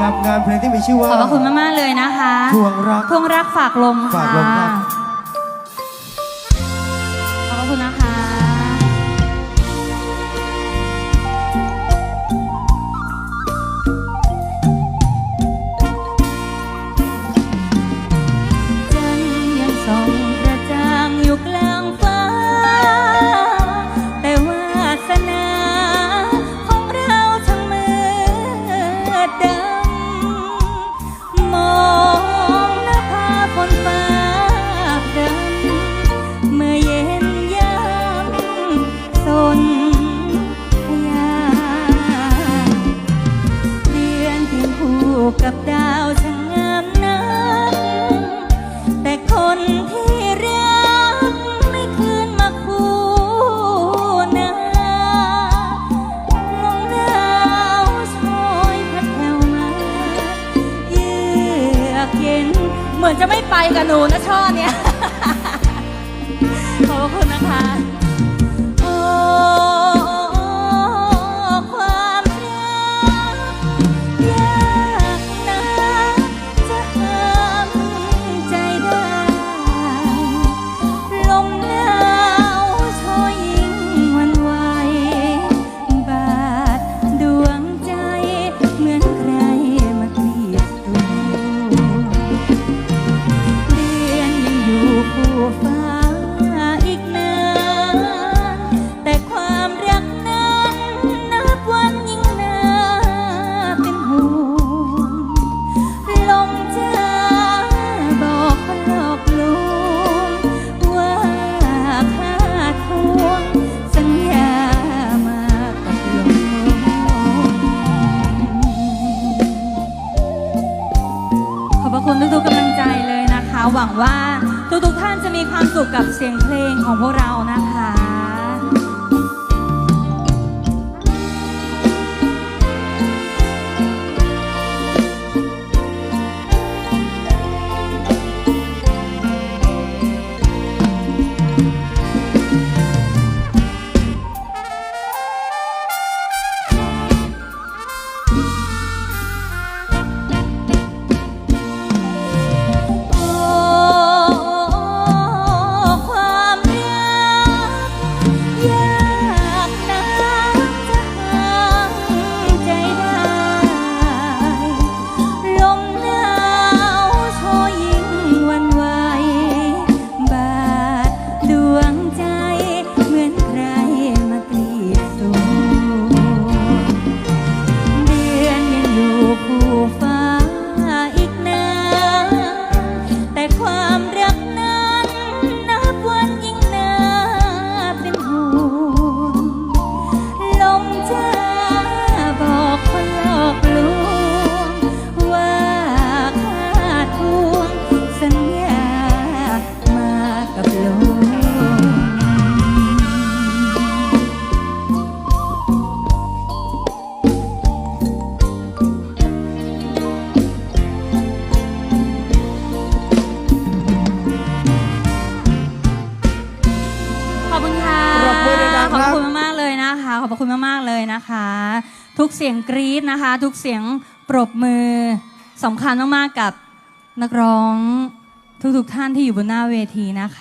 กับงานเพลงที่มีชื่อว่าขอบพระคุณมาก ๆ เลยนะคะทวงรัก ทวงรักฝากลมฝากค่ะลมครับ ขอบพระคุณนะคะ จันทร์ยังส่อง เหมือนจะไม่ไปกับหนูนะช่อเนี้ยขอบคุณนะคะ พระคุณทุกๆกำลังใจเลยนะคะ หวังว่าทุกๆท่านจะมีความสุขกับเสียงเพลงของพวกเรานะคะ ขอบคุณค่ะปรบมือดังๆขอบครับคุณมากๆเลยนะคะ ขอบพระคุณมากๆเลยนะคะ ทุกเสียงกรี๊ดนะคะ ทุกเสียงปรบมือสำคัญมากๆกับนักร้องทุกๆท่านที่อยู่บนหน้าเวทีนะคะ